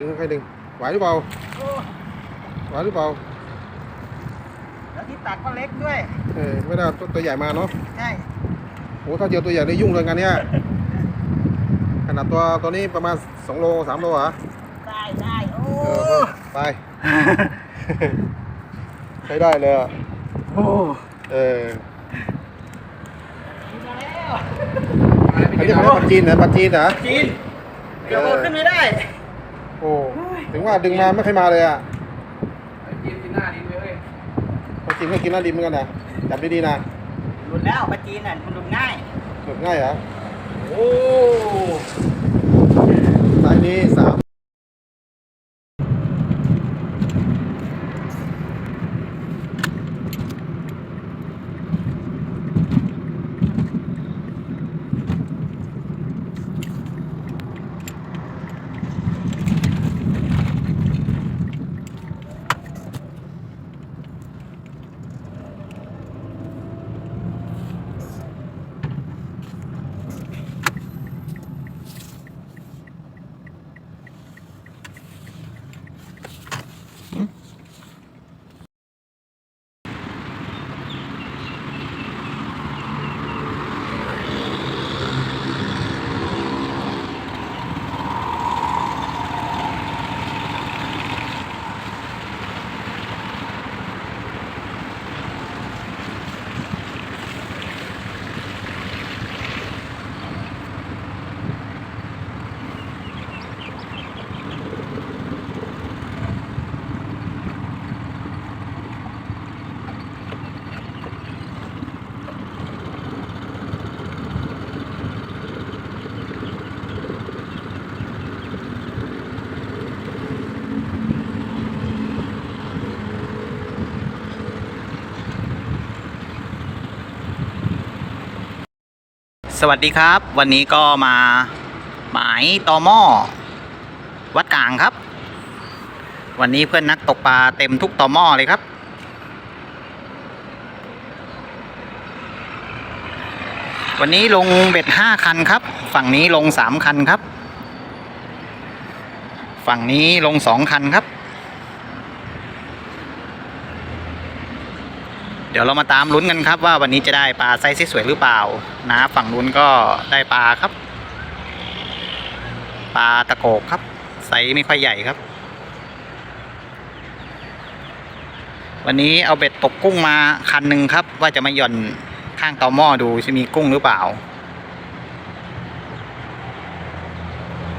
ดึงค่อยๆดึงไหวหรือเปล่าไหวหรือเปล่าแล้วที่ตักก็เล็กด้วยเออไม่ได้เอาตัวตัวใหญ่มาเนาะใช่โอ้ถ้าเจอตัวใหญ่ได้ยุ่งเลยงานเนี้ยขนาดตัวตัวนี้ประมาณ2โล3โลเหรอได้ได้โอ้เออไปใช้ได้เลยอะโอ้เออมาแล้วอันนี้ของปลาจีนเหรอปลาจีนเหรอจีนเดี๋ยวโดดขึ้นไม่ได้ โอ้ถึงว่าดึงมาไม่เคยมาเลยอะกินกินหน้าดินเลยปลาจีนก็กินน้ำดิบเหมือนกันนะจับดีๆนะหลุดแล้วปลาจีนน่ะมันหลุดง่ายหลุดง่ายเหรอโอ้สายนี้สาม สวัสดีครับ วันนี้ก็มาหมายตอหม้อวัดกลางครับ วันนี้เพื่อนนักตกปลาเต็มทุกตอหม้อเลยครับ วันนี้ลงเบ็ดห้าคันครับ ฝั่งนี้ลงสามคันครับ ฝั่งนี้ลงสองคันครับ ดี๋ยวเรามาตามลุ้นกันครับว่าวันนี้จะได้ปลาไซส์สวยหรือเปล่านะฝั่งนู้นก็ได้ปลาครับ ปลาตะโกกครับ ไซส์ไม่ค่อยใหญ่ครับ วันนี้เอาเบ็ดตกกุ้งมาคันหนึ่งครับ ว่าจะมาหย่อนข้างเตาหม้อดูจะมีกุ้งหรือเปล่า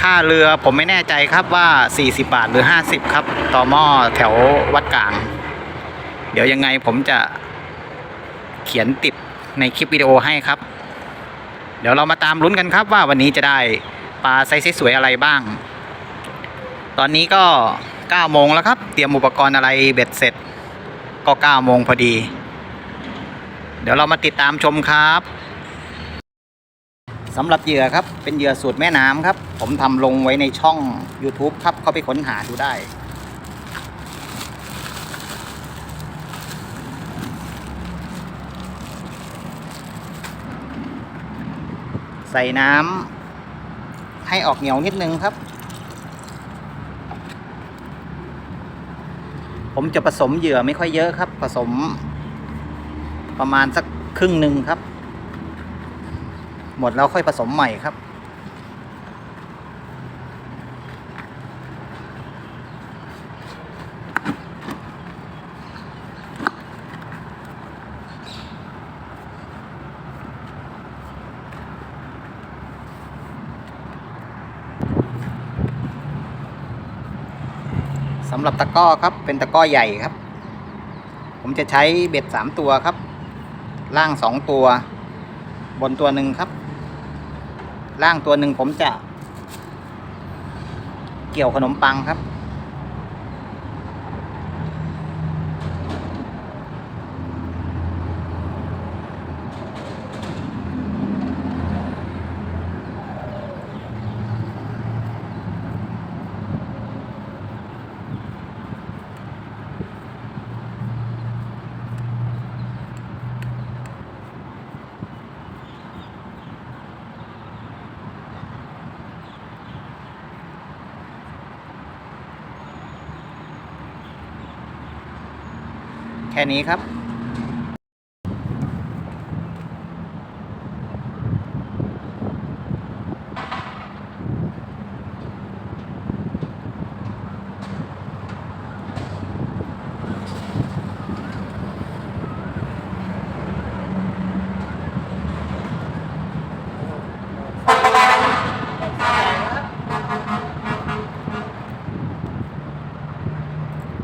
ค่าเรือผมไม่แน่ใจครับว่า 40 บาทหรือ 50 ครับ ต่อหม้อแถววัดกลาง เดี๋ยวยังไงผมจะ เขียนติดในคลิปวิดีโอให้ครับ เดี๋ยวเรามาตามลุ้นกันครับว่าวันนี้จะได้ปลาไซส์สวยอะไรบ้าง ตอนนี้ก็9โมงแล้วครับ เตรียมอุปกรณ์อะไรเบ็ดเสร็จ ก็9โมงพอดี เดี๋ยวเรามาติดตามชมครับสำหรับเหยื่อครับเป็นเหยื่อสูตรแม่น้ำครับ ผมทำลงไว้ในช่อง YouTube ครับเข้าไปค้นหาดูได้ ใส่น้ำให้ออกเหนียวนิดนึงครับ ผมจะผสมเหยื่อไม่ค่อยเยอะครับ ผสม ประมาณสักครึ่งหนึ่งครับ หมดแล้วค่อยผสมใหม่ครับ สำหรับตะก้อครับเป็นตะก้อใหญ่ครับ ผมจะใช้เบ็ดสามตัวครับ ล่างสองตัว บนตัวหนึ่งครับ ล่างตัวหนึ่งผมจะ เกี่ยวขนมปังครับ แค่นี้ครับ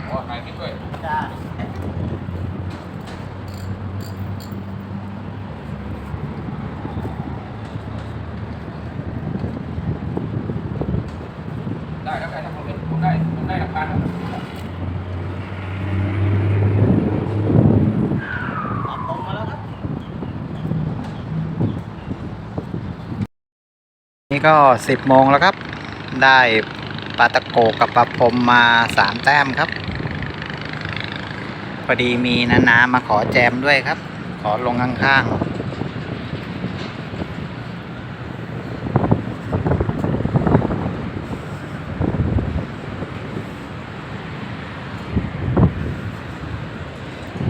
อ๋อถ่ายคลิปด้วย ได้แล้วได้ทั้งหมดเลยผมได้ผมได้หลักพัน นี่ ก็สิบโมงแล้วครับ ได้ปลาตะโกกับปลาพรมมาสามแต้มครับ พอดีมีนานามาขอแจมด้วยครับ ขอลงข้างๆ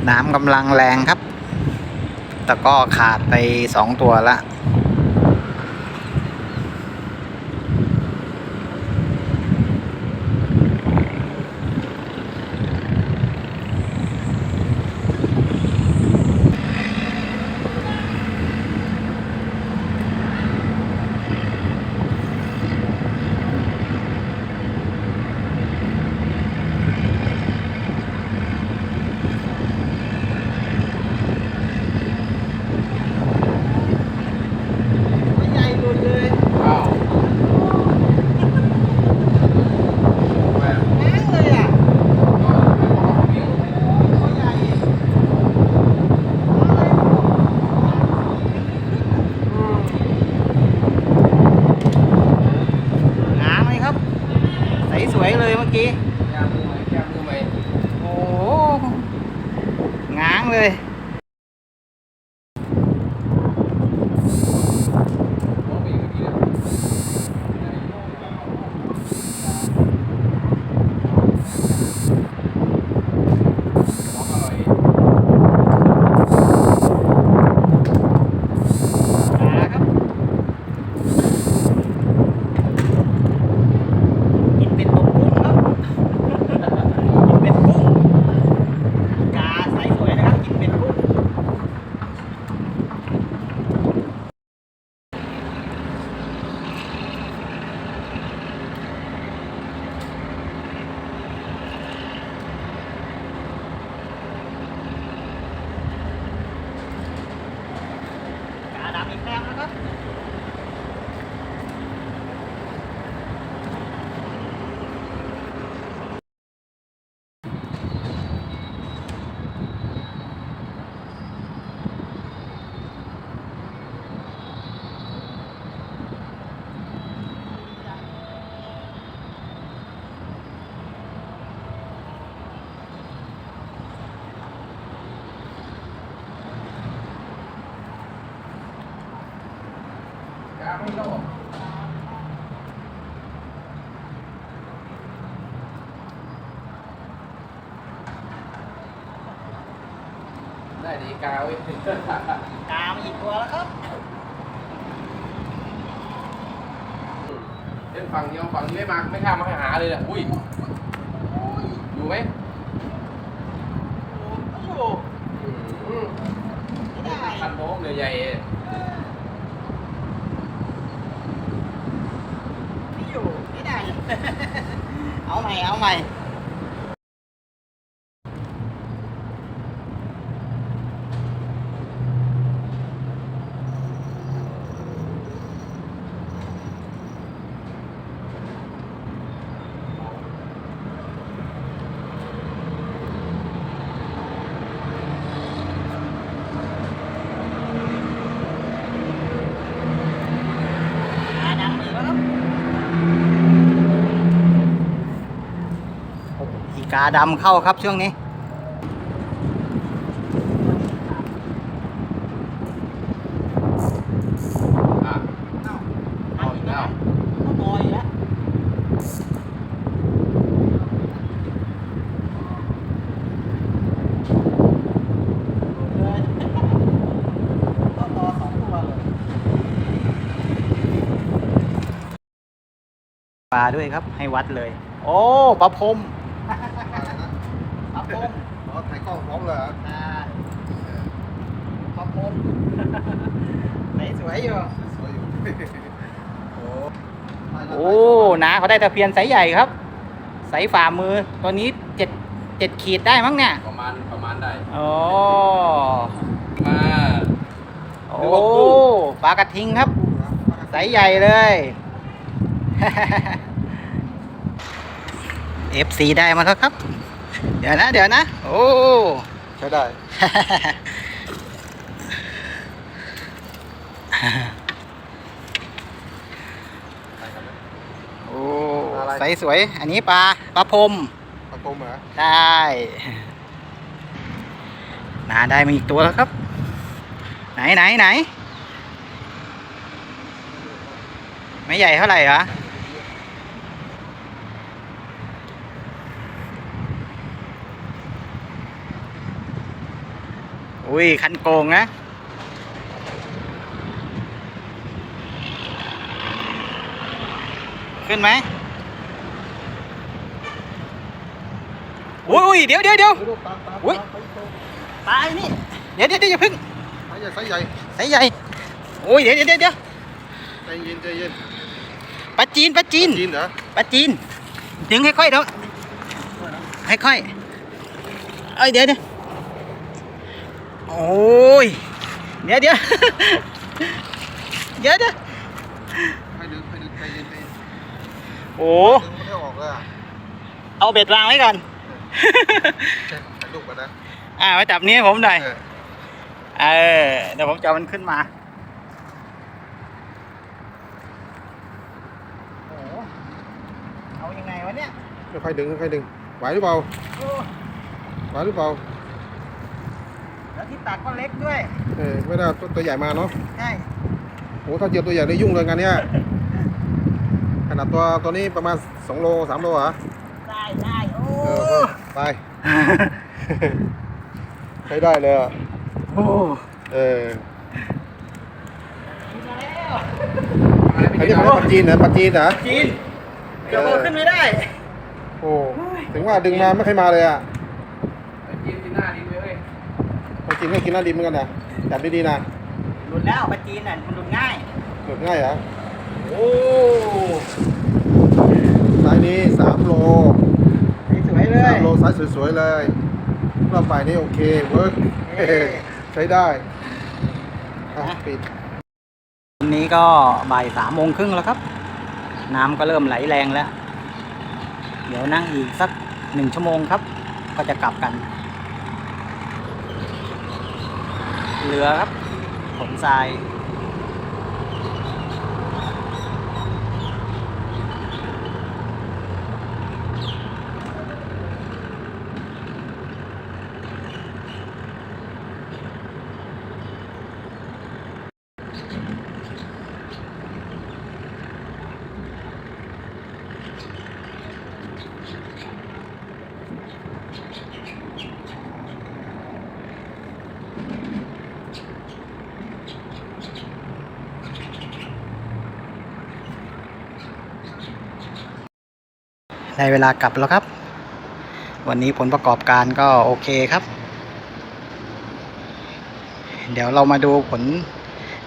น้ำกำลังแรงครับ แต่ก็ขาดไปสองตัวละ ได้ดีกาเว้ยกามาอีกตัวแล้วครับเล่นฝั่งเดียวฝั่งนี้ไม่มาไม่ข้ามมาหาเลยนะอุ้ยอยู่ไหมอยู่อืมไม่ได้คันโน้มเลยใหญ่ไม่อยู่ไม่ได้ เอาใหม่เอาใหม่ กาดำเข้าครับช่วงนี้ปลาด้วยครับ ให้วัดเลย โอ้ประพรม ปลาพรมอ๋อถ่ายกล้องพร้อมเลยเหรออ่าปลาพรมไหนสวยอยู่สวยอยู่โอ้โอ้นาเขาได้ตะเพียนไซส์ใหญ่ครับไซส์ฝ่ามือตัวนี้เจ็ดเจ็ดขีดได้มั้งเนี่ยประมาณประมาณได้โอ้มาโอ้นึกว่ากุ้ปลากระทิงครับไซส์ใหญ่เลย FC ได้มาแล้วครับ เดี๋ยวนะ เดี๋ยวนะ โอ้ใช้ได้ โอ้อะไรไซส์สวย อันนี้ปลาปลาพรมปลาโกมเหรอได้นาได้มาอีกตัวแล้วครับ ไหนไหนไหน ไม่ใหญ่เท่าไหร่เหรอ อุ้ย คันโกงนะ ขึ้นไหมอุ้ยอุ้ยเดี๋ยวเดี๋ยวเดี๋ยวดูปลาปลาอุ๊ยตายนี่เดี๋ยวเดี๋ยวเดี๋ยวอย่าพึ่งไซส์ใหญ่ไซส์ใหญ่สายใหญ่โอ้ยเดี๋ยวเดี๋ยวเดี๋ยวเดี๋ยวใจเย็นใจเย็นปลาจีนปลาจีนจีนเหรอปลาจีนดึงค่อยๆเดี๋ยวค่อยๆเอ้ยเดี๋ยวเดี๋ยว โอ้ย เดี๋ยวเดี๋ยวเดี๋ยวเดี๋ยวให้ดึงให้ดึงใจเย็นใจเย็นโอ้ดึงไม่ได้ออกเลยอะเอาเบ็ดวางไว้ก่อนถ่ายรูปกันนะอ่ามาจับนี้ให้ผมหน่อยเออเออเดี๋ยวผมจะเอามันขึ้นมาโอ้โหเอายังไงวะเนี่ยค่อยๆดึงค่อยๆดึงไหวหรือเปล่าโอ้ไหวหรือเปล่าแล้ว ที่ตักก็เล็กด้วย เออไม่ได้เอาตัวตัวใหญ่มาเนาะใช่โอ้ถ้าเจอตัวใหญ่ได้ยุ่งเลยงานเนี้ยขนาดตัวตัวนี้ประมาณ2โล3โลเหรอได้ได้โอ้เออไป ใช้ได้เลยอะโอ้เออมาแล้วอันนี้ของปลาจีนเหรอปลาจีนเหรอจีนเดี๋ยวโตขึ้นไม่ได้ โอ้ถึงว่าดึงมาไม่เคยมาเลยอะไปกินที่หน้าดินเลยเว้ ยปลาจีนก็กินหน้าดินเหมือนกันนะจับดีๆนะหลุดแล้วปลาจีนน่ะมันหลุดง่าย หลุดง่ายเหรอโอ้ไซส์นี้3โลสวยๆเลยสามโลไซส์สวยๆเลยรอบไปนี่โอเคเวิร์กเอ๊ะใช้ได้อะปิด วันนี้ก็บ่ายสามโมงครึ่งแล้วครับ น้ำก็เริ่มไหลแรงแล้ว เดี๋ยวนั่งอีกสักหนึ่งชั่วโมงครับ ก็จะกลับกัน เรือครับขนทราย ได้เวลากลับแล้วครับ วันนี้ผลประกอบการก็โอเคครับ เดี๋ยวเรามาดูผล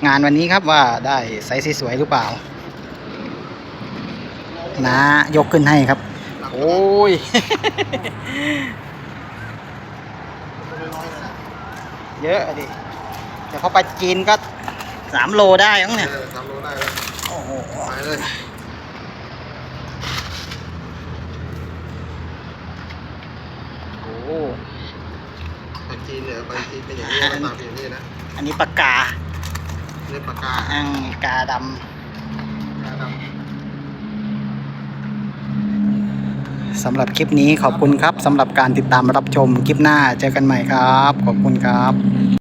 งานวันนี้ครับว่าได้ไซส์สวยๆหรือเปล่านะยกขึ้นให้ครับ โอ้ยเยอะอะดิแต่พอไปจีนก็สามโลได้มั้งเนี่ยเออสามโลได้แล้วโอ้โหไปเลย โอ้โหไปจีนเนี่ยไปจีนเป็นอย่างนี้หน้าตาเป็นอย่างนี้นะอันนี้ปากกาเล่นปากกาอังกาดกาดำสำหรับคลิปนี้ขอบคุณครับสำหรับการติดตามรับชมคลิปหน้าเจอกันใหม่ครับ ขอบคุณครับ